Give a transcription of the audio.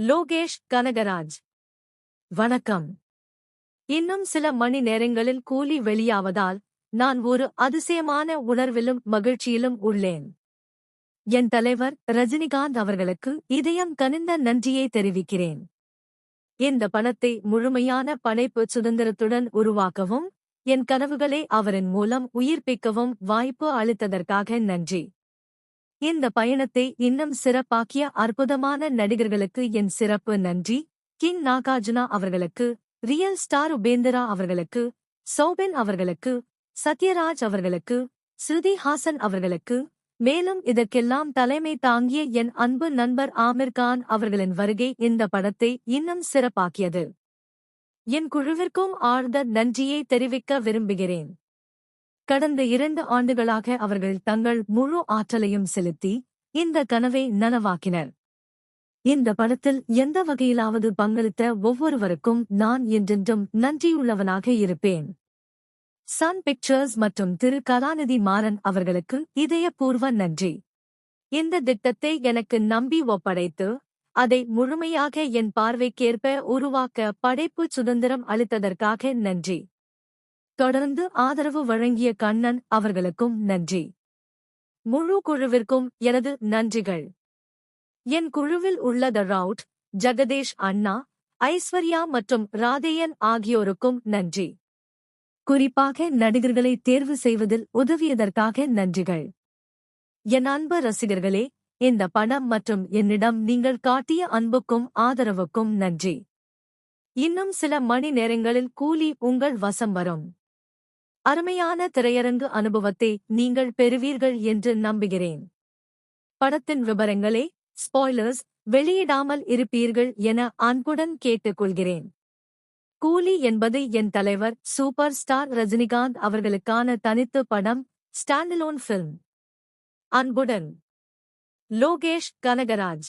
லோகேஷ் கனகராஜ். வணக்கம். இன்னும் சில மணி நேரங்களில் கூலி வெளியாவதால் நான் ஒரு அதிசயமான உணர்விலும் மகிழ்ச்சியிலும் உள்ளேன். என் தலைவர் ரஜினிகாந்த் அவர்களுக்கு இதயம் கனிந்த நன்றியை தெரிவிக்கிறேன். இந்த பணத்தை முழுமையான படைப்பு சுதந்திரத்துடன் உருவாக்கவும் என் கனவுகளை அவரின் மூலம் உயிர்ப்பிக்கவும் வாய்ப்பு அளித்ததற்காக நன்றி. இந்த பயணத்தை இன்னும் சிறப்பாக்கிய அற்புதமான நடிகர்களுக்கு என் சிறப்பு நன்றி. கிங் நாகார்ஜுனா அவர்களுக்கு ரியல் ஸ்டார் உபேந்திரா அவர்களுக்கு சௌபின் அவர்களுக்கு சத்யராஜ் அவர்களுக்கு ஸ்ருதி ஹாசன் அவர்களுக்கு மேலும் இதற்கெல்லாம் தலைமை தாங்கிய என் அன்பு நண்பர் ஆமிர் கான் அவர்களின் வருகை இந்த படத்தை இன்னும் சிறப்பாக்கியது. என் குழுவிற்கும் ஆழ்ந்த நன்றியை தெரிவிக்க விரும்புகிறேன். கடந்த இரண்டு ஆண்டுகளாக அவர்கள் தங்கள் முழு ஆற்றலையும் செலுத்தி இந்த கனவை நனவாக்கினர். இந்த படத்தில் எந்த வகையிலாவது பங்களித்த ஒவ்வொருவருக்கும் நான் என்றென்றும் நன்றியுள்ளவனாக இருப்பேன். சன் பிக்சர்ஸ் மற்றும் திரு கலாநிதி மாறன் அவர்களுக்கு இதயபூர்வ நன்றி. இந்த திட்டத்தை எனக்கு நம்பி ஒப்படைத்து அதை முழுமையாக என் பார்வைக்கேற்ப உருவாக்க படைப்பு சுதந்திரம் அளித்ததற்காக நன்றி. தொடர்ந்து ஆதரவு வழங்கிய கண்ணன் அவர்களுக்கும் நன்றி. முழு குழுவிற்கும் எனது நன்றிகள். என் குழுவில் உள்ள த ரவுட் ஜெகதேஷ் அண்ணா ஐஸ்வர்யா மற்றும் ராதேயன் ஆகியோருக்கும் நன்றி. குறிப்பாக நடிகர்களை தேர்வு செய்வதில் உதவியதற்காக நன்றிகள். என் அன்பு ரசிகர்களே இந்த படம் மற்றும் என்னிடம் நீங்கள் காட்டிய அன்புக்கும் ஆதரவுக்கும் நன்றி. இன்னும் சில மணி நேரங்களில் கூலி உங்கள் வசம் வரும். அருமையான திரையரங்கு அனுபவத்தை நீங்கள் பெறுவீர்கள் என்று நம்புகிறேன். படத்தின் விவரங்களே ஸ்பாய்லர்ஸ் வெளியிடாமல் இருப்பீர்கள் என அன்புடன் கேட்டுக்கொள்கிறேன். கூலி என்பது என் தலைவர் சூப்பர் ஸ்டார் ரஜினிகாந்த் அவர்களுக்கான தனித்து படம் ஸ்டாண்டலோன் ஃபில்ம். அன்புடன் லோகேஷ் கனகராஜ்.